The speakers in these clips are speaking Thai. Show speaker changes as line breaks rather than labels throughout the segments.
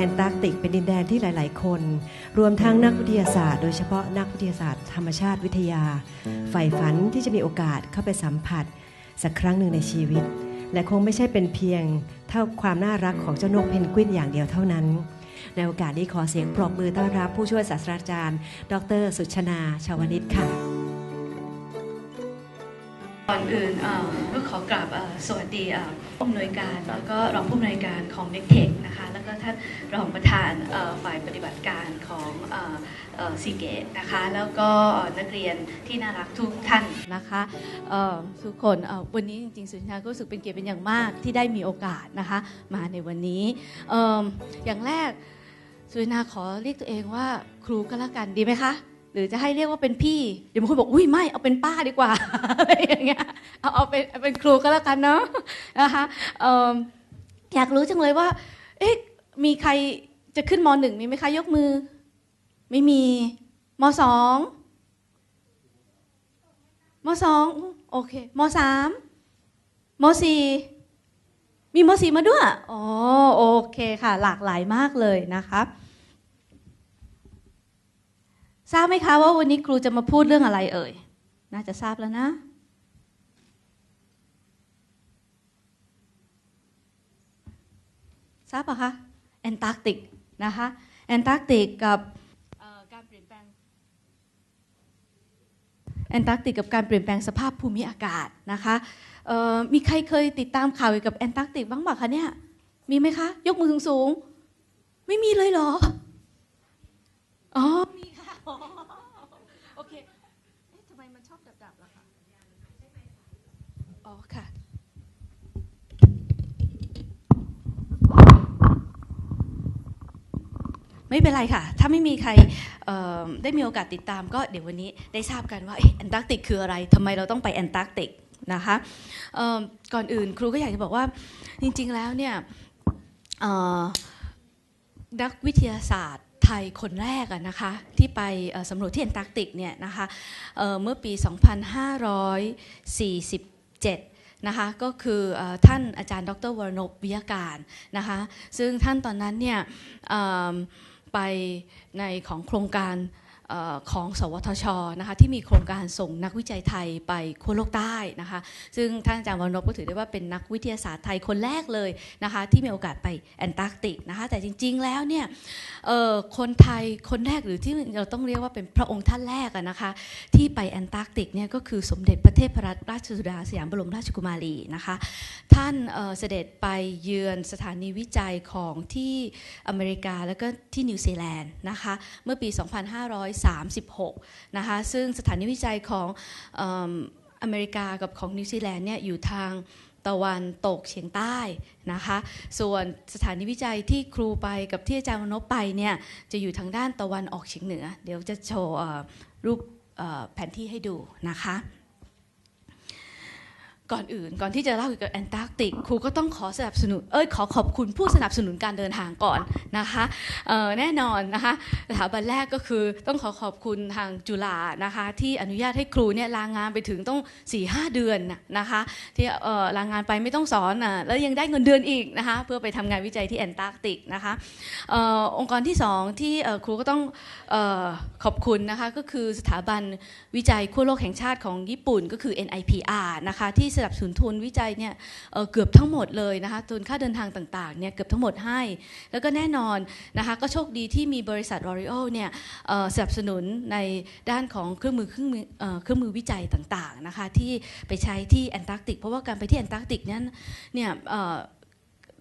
แอนตาร์กติกเป็นดินแดนที่หลาย ๆ คน รวมทั้งนักวิทยาศาสตร์ โดยเฉพาะนักวิทยาศาสตร์ธรรมชาติวิทยาใฝ่ฝันที่จะมีโอกาสเข้าไปสัมผัส สักครั้งหนึ่งในชีวิต และคงไม่ใช่เป็นเพียงเท่าความน่ารักของเจ้านกเพนกวินอย่างเดียวเท่านั้น ในโอกาสนี้ขอเสียงปรบมือต้อนรับผู้ช่วยศาสตราจารย์ ดร สุชนาชาวนิตค่ะ
ก่อนอื่นก็ขอกราบสวัสดีผู้อำนวยการแล้วก็รองผู้อำนวยการของ n e c t e c h นะคะแล้วก็ท่านรองประธานฝ่ายปฏิบัติการของซีเกตนะคะแล้วก็นักเรียนที่น่ารักทุกท่านนะคะทุกคนวันนี้จริงๆสุนทรก็รู้สึกเป็นเกียรติเป็นอย่างมากที่ได้มีโอกาสนะคะมาในวันนี้อย่างแรกสุนาขอเรียกตัวเองว่าครูก็แล้วกันดีไหมคะ หรือจะให้เรียกว่าเป็นพี่ เดี๋ยวบางคนบอกอุ้ยไม่เอาเป็นป้าดีกว่าอะไรอย่างเงี้ยเอาเอาเป็นเป็นครูก็แล้วกันเนาะนะคะเอิ่มอยากรู้จังเลยว่า เอ๊ะมีใครจะขึ้นมหนึ่งมีไหมคะยกมือ ไม่มีมสองมสองโอเคมสามมสี่มีมสี่มาด้วยอ๋อโอเคค่ะ หลากหลายมากเลยนะคะ ทราบไหมคะว่าวันนี้ครูจะมาพูดเรื่องอะไรเอ่ย น่าจะทราบแล้วนะ ทราบปะคะ แอนตาร์กติกนะคะ แอนตาร์กติกกับเอ่อการเปลี่ยนแปลง แอนตาร์กติกกับการเปลี่ยนแปลงสภาพภูมิอากาศนะคะเอ่อมีใครเคยติดตามข่าวเกี่ยวกับแอนตาร์กติกบ้างเปล่าคะเนี่ย มีไหมคะ ยกมือสูงๆไม่มีเลยเหรอ อ๋อ มีค่ะอ๋อ โอเค เอ๊ะทำไมมันชอบดับๆล่ะคะอ๋อค่ะ ไม่เป็นไรค่ะ ถ้าไม่มีใครเอ่อได้มีโอกาสติดตามก็เดี๋ยววันนี้ได้ทราบกันว่าเอ๊ะแอนตาร์กติกคืออะไรทำไมเราต้องไปแอนตาร์กติกนะคะเอ่อก่อนอื่นครูก็อยากจะบอกว่าจริงๆแล้วเนี่ยเอ่อนักวิทยาศาสตร์ไทยคนแรกอะนะคะที่ไปสำรวจที่แอนตาร์กติกเนี่ยนะคะเเมื่อปี 2547นะคะก็คืออท่านอาจารย์ ดรวรนพวิยาการนะคะซึ่งท่านตอนนั้นเนี่ยไปในของโครงการ ของสวทชนะคะที่มีโครงการส่งนักวิจัยไทยไปขั้วโลกใต้นะคะซึ่งท่านอาจารย์วรนพก็ถือได้ว่าเป็นนักวิทยาศาสตร์ไทยคนแรกเลยนะคะที่มีโอกาสไปแอนตาร์กติกนะคะแต่จริงๆแล้วเนี่ยคนไทยคนแรกหรือที่เราต้องเรียกว่าเป็นพระองค์ท่านแรกนะคะที่ไปแอนตาร์กติกเนี่ยก็คือสมเด็จพระเทพรัตนราชสุดาสยามบรมราชกุมารีนะคะท่านเสด็จไปเยือนสถานีวิจัยของที่อเมริกาแล้วก็ที่นิวซีแลนด์นะคะเมื่อปี36 นะคะ ซึ่งสถานีวิจัยของอเมริกากับของนิวซีแลนด์เนี่ยอยู่ทางตะวันตกเฉียงใต้นะคะ ส่วนสถานีวิจัยที่ครูไปกับที่อาจารย์มนพไปเนี่ยจะอยู่ทางด้านตะวันออกเฉียงเหนือ เดี๋ยวจะโชว์รูปแผนที่ให้ดูนะคะ ก่อนอื่นก่อนที่จะเล่าเกี่ยวกับแอนตาร์กติกครูก็ต้องขอสนับสนุนเอ้ยขอขอบคุณผู้สนับสนุนการเดินทางก่อนนะคะแน่นอนนะคะสถาบันแรกก็คือต้องขอขอบคุณทางจุฬานะคะที่อนุญาตให้ครูเนี่ยลางานไปถึงต้อง4ี่หเดือนนะคะที่ลางานไปไม่ต้องสอนอะแล้วยังได้เงินเดือนอีกนะคะเพื่อไปทำงานวิจัยที่แอนตาร์กติกนะคะอองค์กรที่สองที่ครูก็ต้องออขอบคุณนะคะก็คือสถาบันวิจัยขั้วโลกแห่งชาติของญี่ปุ่นก็คือ NIPR นะคะที่สนับสนุนทุนวิจัยเนี่ยเเกือบทั้งหมดเลยนะคะทุนค่าเดินทางต่างๆเนี่ยเกือบทั้งหมดให้ แล้วก็แน่นอนนะคะก็โชคดีที่มีบริษัท o r ิโอเนี่ยสนับสนุนในด้านของเครื่องมือเครื่องมือเครื่องมือวิจัยต่างๆนะคะที่ไปใช้ที่แอนตาร์กติก เพราะว่าการไปที่แอนตาร์กติกนั้นเนี่ย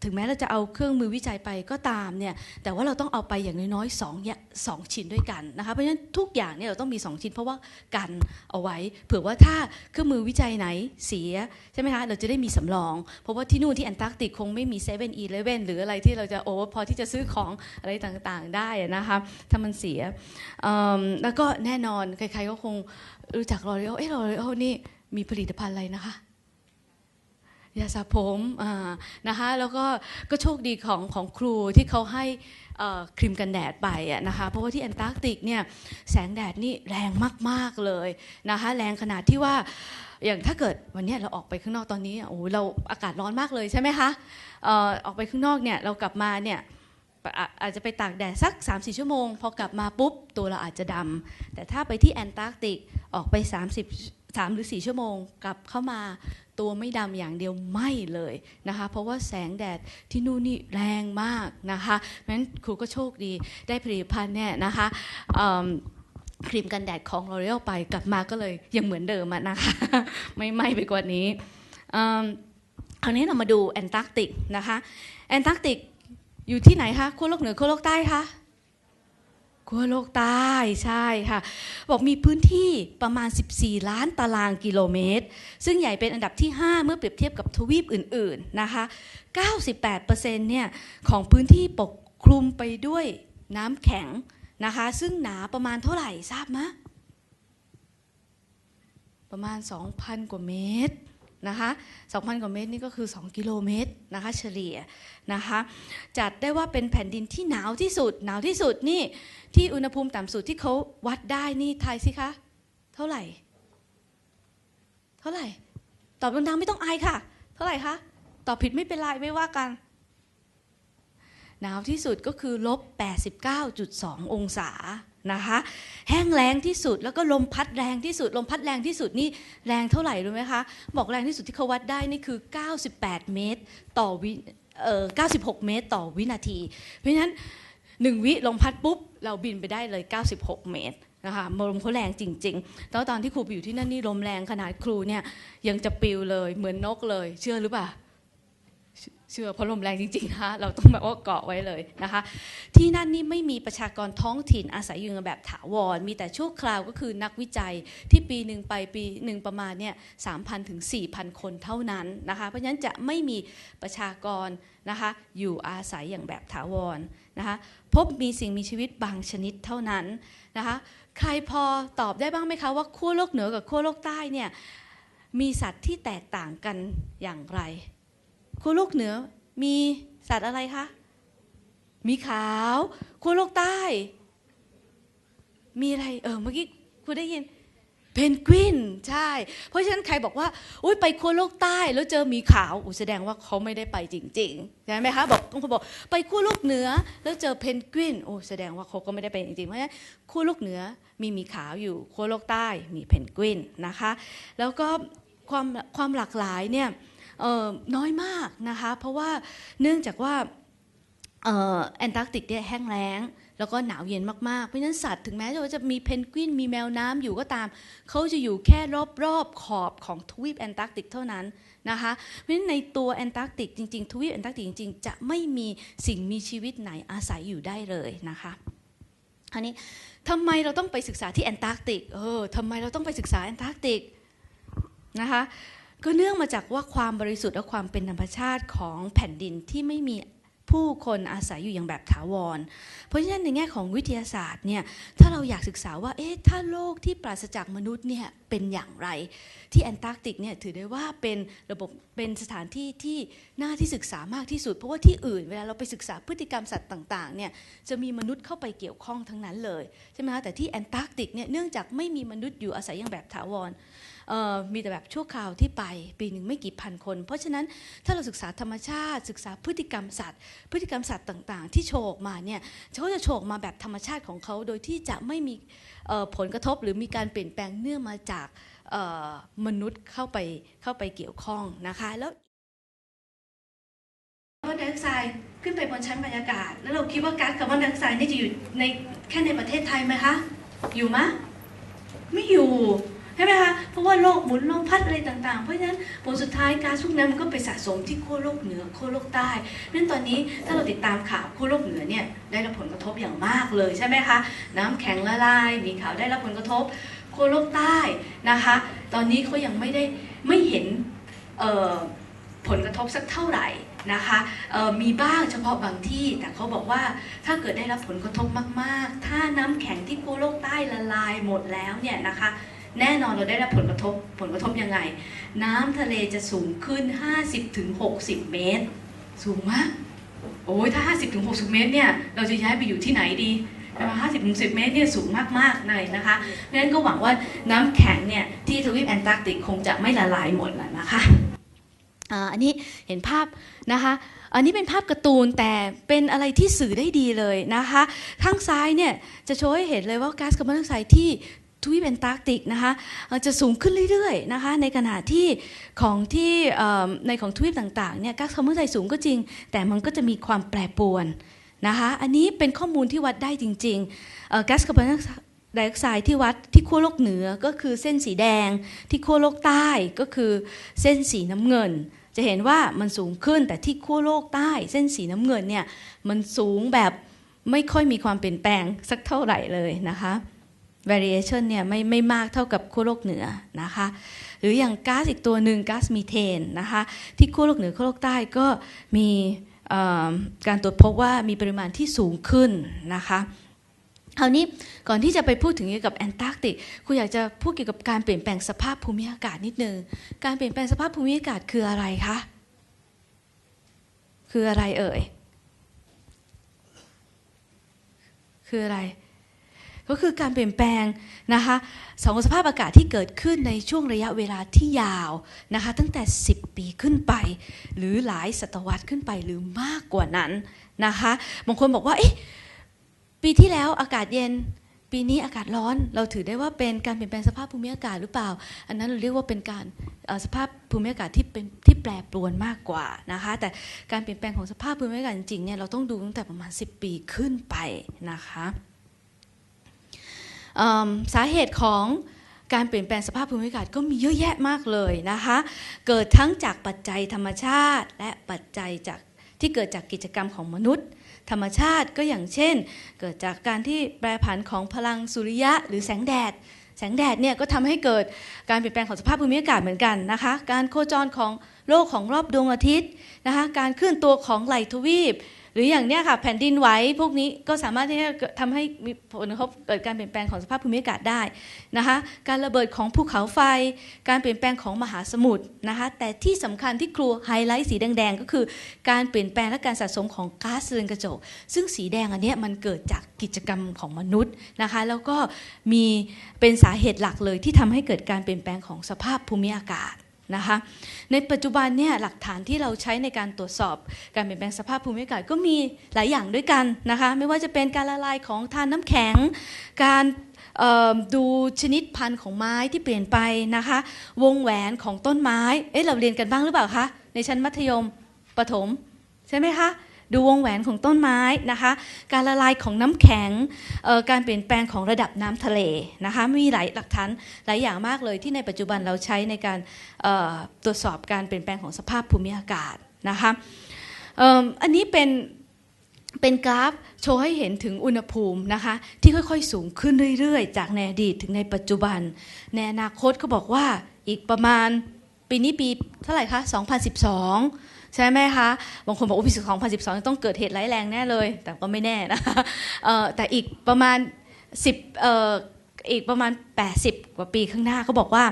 ถึงแม้เราจะเอาเครื่องมือวิจัยไปก็ตามเนี่ยแต่ว่าเราต้องเอาไปอย่างน้อยๆสองอย่างสองชิ้นด้วยกันนะคะเพราะฉะนั้นทุกอย่างเนี่ยเราต้องมี 2 ชิ้นเพราะว่ากันเอาไว้ เผื่อว่าถ้าเครื่องมือวิจัยไหนเสียใช่ไหมคะเราจะได้มีสำรอง เพราะว่าที่นู่นที่แอนตาร์กติกคงไม่มี7 e เ e ่ e อหรืออะไรที่เราจะโอ้พอที่จะซื้อของอะไรต่างๆได้นะคะถ้ามันเสียแล้วก็แน่นอนใครๆก็คงรู้จักลอรีโอเอ๊ะลอรีโอนี่มีผลิตภัณฑ์อะไรนะคะ ยาสระผมนะคะแล้วก็ก็โชคดีของของครูที่เขาให้ครีมกันแดดไปอะนะคะเพราะว่าที่แอนตาร์กติกเนี่ยแสงแดดนี่แรงมาก ๆ เลยนะคะแรงขนาดที่ว่าอย่างถ้าเกิดวันนี้เราออกไปข้างนอกตอนนี้โอ้โหเราอากาศร้อนมากเลยใช่ไหมคะออกไปข้างนอกเนี่ยเรากลับมาเนี่ยอะอาจจะไปตากแดดสัก 3-4 ชั่วโมง พอกลับมาปุ๊บ ตัวเราอาจจะดำแต่ถ้าไปที่แอนตาร์กติกออกไป 30 3หรือ4ชั่วโมงกลับเข้ามาตัวไม่ดำอย่างเดียวไม่เลยนะคะ เพราะว่าแสงแดดที่นู่นนี่แรงมากนะคะเพราะฉะนั้นครูก็โชคดีได้ผลิตภัณฑ์เนี่ยนะคะครีมกันแดดของ L'Oreal ไปกลับมาก็เลยยังเหมือนเดิมะนะคะ ไม่ไหม้ไปกว่านี้คราวนี้เรามาดูแอนตาร์กติกนะคะแอนตาร์กติกอยู่ที่ไหนคะขั้วโลกเหนือขั้วโลกใต้คะ ขั้วโลกใต้ใช่ค่ะ บอกมีพื้นที่ประมาณ 14 ล้านตารางกิโลเมตร ซึ่งใหญ่เป็นอันดับที่ 5 เมื่อเปรียบเทียบกับทวีปอื่น ๆ นะคะ 98%เนี่ยของพื้นที่ปกคลุมไปด้วยน้ำแข็งนะคะ ซึ่งหนาประมาณเท่าไหร่ทราบไหมประมาณ 2,000 กว่าเมตร นะคะ2,000 กว่าเมตรนี่ก็คือ 2 กิโลเมตรนะคะเฉลี่ยนะคะจัดได้ว่าเป็นแผ่นดินที่หนาวที่สุด หนาวที่สุดนี่ที่อุณหภูมิต่ำสุดที่เขาวัดได้นี่ทายสิคะ เท่าไหร่ เท่าไหร่ ตอบดังๆไม่ต้องอายค่ะ เท่าไหร่คะ ตอบผิดไม่เป็นไรไม่ว่ากัน หนาวที่สุดก็คือลบ89.2 องศา นะคะแห้งแรงที่สุดแล้วก็ลมพัดแรงที่สุด ลมพัดแรงที่สุดนี่แรงเท่าไหร่รู้ไหมคะบอกแรงที่สุดที่เขาวัดได้นี่คือ 98 เมตรต่อวิเอ่อ96 เมตรต่อวินาที เพราะฉะนั้นหนึ่งวิลมพัดปุ๊บ เราบินไปได้เลย 96 เมตรนะคะลมเขาแรงจริงๆแล้วตอนที่ครูไปอยู่ที่นั่นนี่ลมแรงขนาดครูเนี่ยยังจะปิวเลยเหมือนนกเลยเชื่อหรือเปล่า เชื่อเพราะลมแรงจริงๆนะเราต้องแบบว่าเกาะไว้เลยนะคะ ที่นั่นนี่ไม่มีประชากรท้องถิ่นอาศัยอยู่ในแบบถาวร มีแต่ชั่วคราวก็คือนักวิจัยที่ปีหนึ่งไปปีหนึ่งประมาณเนี่ยสามพันถึงสี่พันคนเท่านั้นนะคะ เพราะฉะนั้นจะไม่มีประชากรนะคะอยู่อาศัยอย่างแบบถาวรนะคะพบมีสิ่งมีชีวิตบางชนิดเท่านั้นนะคะใครพอตอบได้บ้างไหมคะว่าขั้วโลกเหนือกับขั้วโลกใต้เนี่ยมีสัตว์ที่แตกต่างกันอย่างไร ขั้วโลกเหนือมีสัตว์อะไรคะ มีขาวขั้วโลกใต้ มีอะไร เออ เมื่อกี้คุณได้ยิน เพนกวิน ใช่ เพราะฉะนั้นใครบอกว่า อุ้ยไปขั้วโลกใต้ แล้วเจอหมีขาวอุแสดงว่าเขาไม่ได้ไปจริงๆ ใช่ไหมคะ บอกบางคนบอก ไปขั้วโลกเหนือ แล้วเจอเพนกวิน โอ้ แสดงว่าเขาก็ไม่ได้ไปจริงๆ เพราะฉะนั้นขั้วโลกเหนือมีหมีขาวอยู่ขั้วโลกใต้ มีเพนกวินนะคะ แล้วก็ความความหลากหลายเนี่ย น้อยมากนะคะเพราะว่าเนื่องจากว่าแอนตาร์กติกเนี่ยแห้งแล้ง แล้วก็หนาวเย็นมากๆ เพราะฉะนั้นสัตว์ถึงแม้ว่าจะมีเพนกวินมีแมวน้ำอยู่ก็ตาม เขาจะอยู่แค่รอบๆขอบของทวีปแอนตาร์กติกเท่านั้นนะคะเพราะฉะนั้นในตัวแอนตาร์กติกจริงๆทวีปแอนตาร์กติกจริงๆ จะไม่มีสิ่งมีชีวิตไหนอาศัยอยู่ได้เลยนะคะอันนี้ทำไมเราต้องไปศึกษาที่แอนตาร์กติกเออทำไมเราต้องไปศึกษาแอนตาร์กติกนะคะ ก็เนื่องมาจากว่าความบริสุทธิ์และความเป็นธรรมชาติของแผ่นดินที่ไม่มีผู้คนอาศัยอยู่อย่างแบบถาวร เพราะฉะนั้นในแง่ของวิทยาศาสตร์เนี่ยถ้าเราอยากศึกษาว่าเอ๊ะถ้าโลกที่ปราศจากมนุษย์เนี่ยเป็นอย่างไร ที่แอนตาร์กติกเนี่ยถือได้ว่าเป็นระบบเป็นสถานที่ที่น่าที่ศึกษามากที่สุด เพราะว่าที่อื่นเวลาเราไปศึกษาพฤติกรรมสัตว์ต่างๆเนี่ยจะมีมนุษย์เข้าไปเกี่ยวข้องทั้งนั้นเลยใช่ไหมคะแต่ที่แอนตาร์กติกเนี่ยเนื่องจากไม่มีมนุษย์อยู่อาศัยอย่างแบบถาวร มีแต่แบบชั่วคราวที่ไปปีหนึ่งไม่กี่พันคน เพราะฉะนั้นถ้าเราศึกษาธรรมชาติศึกษาพฤติกรรมสัตว์ พฤติกรรมสัตว์ต่าง ๆ ที่โชว์ออกมาเนี่ยเขาจะโชว์ออกมาแบบธรรมชาติของเขาโดยที่จะไม่มีผลกระทบหรือมีการเปลี่ยนแปลงเนื่องมาจากมนุษย์เข้าไปเข้าไปเกี่ยวข้องนะคะแล้วคาร์บอนไดออกไซด์ขึ้นไปบนชั้นบรรยากาศ แล้วเราคิดว่าก๊าซคาร์บอนไดออกไซด์นี่จะอยู่ในแค่ในประเทศไทยไหมคะ อยู่มะ ไม่อยู่ ช่ไหมคะเพราะว่าโลกหมุนลมพัดอะไรต่างๆ เพราะฉะนั้นผลสุดท้ายก๊าซพวกนั้นมันก็ไปสะสมที่ขั้วโลกเหนือขั้วโลกใต้นั้นตอนนี้ถ้าเราติดตามข่าวขั้วโลกเหนือเนี่ยได้รับผลกระทบอย่างมากเลยใช่ไหมคะน้ำแข็งละลายมีข่าวได้รับผลกระทบขั้วโลกใต้นะคะ ตอนนี้เขายังไม่ได้ไม่เห็นผลกระทบสักเท่าไหร่นะคะมีบ้างเฉพาะบางที่แต่เขาบอกว่าถ้าเกิดได้รับผลกระทบมากๆ ถ้าน้ำแข็งที่ขั้วโลกใต้ละลายหมดแล้วเนี่ยนะคะ แน่นอนเราได้รับผลกระทบผลกระทบยังไง น้ำทะเลจะสูงขึ้น 50-60 เมตร สูงมากโอ้ยถ้า 50-60 เมตรเนี่ยเราจะย้ายไปอยู่ที่ไหนดีนะคะ50-60 เมตรเนี่ยสูงมากๆเลยนะคะเพราะฉะนั้นก็หวังว่าน้ำแข็งเนี่ยที่ทวีปแอนตาร์กติกคงจะไม่ละลายหมดแล้วนะคะอันนี้เห็นภาพนะคะอันนี้เป็นภาพการ์ตูนแต่เป็นอะไรที่สื่อได้ดีเลยนะคะ ข้างซ้ายเนี่ยจะโชว์ให้เห็นเลยว่าก๊าซคาร์บอนไดออกไซด์ที่ ทวีปแอนตาร์กติกนะคะจะสูงขึ้นเรื่อยๆนะคะในขณะที่ของที่ในของทวีปต่างๆเนี่ยก๊าซคาร์บอนไดออกไซด์สูงก็จริง แต่มันก็จะมีความแปรปรวนนะคะอันนี้เป็นข้อมูลที่วัดได้จริงๆก๊าซคาร์บอนไดออกไซด์ที่วัดที่ขั้วโลกเหนือก็คือเส้นสีแดง ที่ขั้วโลกใต้ก็คือเส้นสีน้ำเงิน จะเห็นว่ามันสูงขึ้นแต่ที่ขั้วโลกใต้ เส้นสีน้ำเงินเนี่ยมันสูงแบบไม่ค่อยมีความเปลี่ยนแปลงสักเท่าไหร่เลยนะคะ variation เนี่ยไม่ไม่มากเท่ากับขั้วโลกเหนือนะคะ หรืออย่างก๊าซอีกตัวหนึ่งก๊าซมีเทนนะคะที่ขั้วโลกเหนือขั้วโลกใต้ก็มีการตรวจพบว่ามีปริมาณที่สูงขึ้นนะคะคราวนี้ก่อนที่จะไปพูดถึงเกี่ยวกับแอนตาร์กติกคุณอยากจะพูดเกี่ยวกับการเปลี่ยนแปลงสภาพภูมิอากาศนิดนึงการเปลี่ยนแปลงสภาพภูมิอากาศคืออะไรคะคืออะไรเอ่ยคืออะไร ก็คือการเปลี่ยนแปลงนะคะสองสภาพอากาศที่เกิดขึ้นในช่วงระยะเวลาที่ยาวนะคะตั้งแต่ 10 ปีขึ้นไป หรือหลายศตวรรษขึ้นไปหรือมากกว่านั้นนะคะบางคนบอกว่าเอ๊ะปีที่แล้วอากาศเย็นปีนี้อากาศร้อนเราถือได้ว่าเป็นการเปลี่ยนแปลงสภาพภูมิอากาศหรือเปล่า อันนั้นเราเรียกว่าเป็นการสภาพภูมิอากาศที่เป็นที่แปรปรวนมากกว่านะคะแต่การเปลี่ยนแปลงของสภาพภูมิอากาศจริงๆเนี่ยเราต้องดูตั้งแต่ประมาณ 10 ปีขึ้นไปนะคะ สาเหตุของการเปลี่ยนแปลงสภาพภูมิอากาศก็มีเยอะแยะมากเลยนะคะ เกิดทั้งจากปัจจัยธรรมชาติ และปัจจัยจากที่เกิดจากกิจกรรมของมนุษย์ ธรรมชาติก็อย่างเช่น เกิดจากการที่แปรผันของพลังสุริยะหรือแสงแดด แสงแดดเนี่ยก็ทำให้เกิดการเปลี่ยนแปลงของสภาพภูมิอากาศเหมือนกันนะคะ การโคจรของโลกของรอบดวงอาทิตย์นะคะ การเคลื่อนตัวของไหลทวีป รืออย่างเนี้ยค่ะแผ่นดินไหวพวกนี้ก็สามารถที่จะทำให้มีผลกระทบเกิดการเปลี่ยนแปลงของสภาพภูมิอากาศได้นะคะ การระเบิดของภูเขาไฟ การเปลี่ยนแปลงของมหาสมุทรนะคะ แต่ที่สำคัญที่ครูไฮไลท์สีแดงๆ ก็คือ การเปลี่ยนแปลงและการสะสมของก๊าซเรือนกระจก ซึ่งสีแดงอันเนี้ยมันเกิดจากกิจกรรมของมนุษย์นะคะ แล้วก็มีเป็นสาเหตุหลักเลยที่ทำให้เกิดการเปลี่ยนแปลงของสภาพภูมิอากาศ นะคะในปัจจุบันเนี่ยหลักฐานที่เราใช้ในการตรวจสอบ การเปลี่ยนแปลงสภาพภูมิอากาศก็มีหลายอย่างด้วยกันนะคะไม่ว่าจะเป็นการละลายของทานน้ำแข็ง การดูชนิดพันธุ์ของไม้ที่เปลี่ยนไปนะคะ วงแหวนของต้นไม้เอ๊ะเราเรียนกันบ้างหรือเปล่าคะในชั้นมัธยมประถม ใช่ไหมคะ ดูวงแหวนของต้นไม้นะคะ การละลายของน้ำแข็ง การเปลี่ยนแปลงของระดับน้ำทะเลนะคะ มีหลายหลักฐานหลายอย่างมากเลยที่ในปัจจุบันเราใช้ในการตรวจสอบการเปลี่ยนแปลงของสภาพภูมิอากาศนะคะออันนี้เป็นเป็นกราฟโชว์ให้เห็นถึงอุณหภูมินะคะที่ค่อยๆ สูงขึ้นเรื่อยๆ จากในอดีตถึงในปัจจุบัน ในอนาคตเขาบอกว่าอีกประมาณปีนี้ปีเท่าไหร่คะ 2012 ใช่ไหมคะ บางคนบอกว่าปี2012ต้องเกิดเหตุร้ายแรงแน่เลย แต่ก็ไม่แน่นะคะแต่อีกประมาณ10เอ่ออีกประมาณ 80 กว่าปีข้างหน้าเขาบอกว่า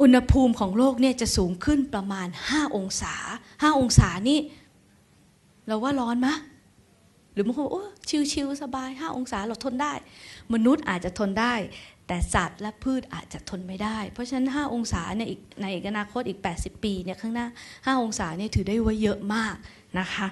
อุณหภูมิของโลกเนี่ยจะสูงขึ้นประมาณ 5 องศา 5 องศานี่เราว่าร้อนมะ หรือบางคนบอกโอ้ชิวๆสบาย 5 องศาเราทนได้ มนุษย์อาจจะทนได้ แต่สัตว์และพืชอาจจะทนไม่ได้ เพราะฉะนั้น 5 องศาเนี่ยอีกในอนาคตอีก 80 ปีเนี่ยข้างหน้า 5 องศาเนี่ยถือได้ว่าเยอะมากนะคะ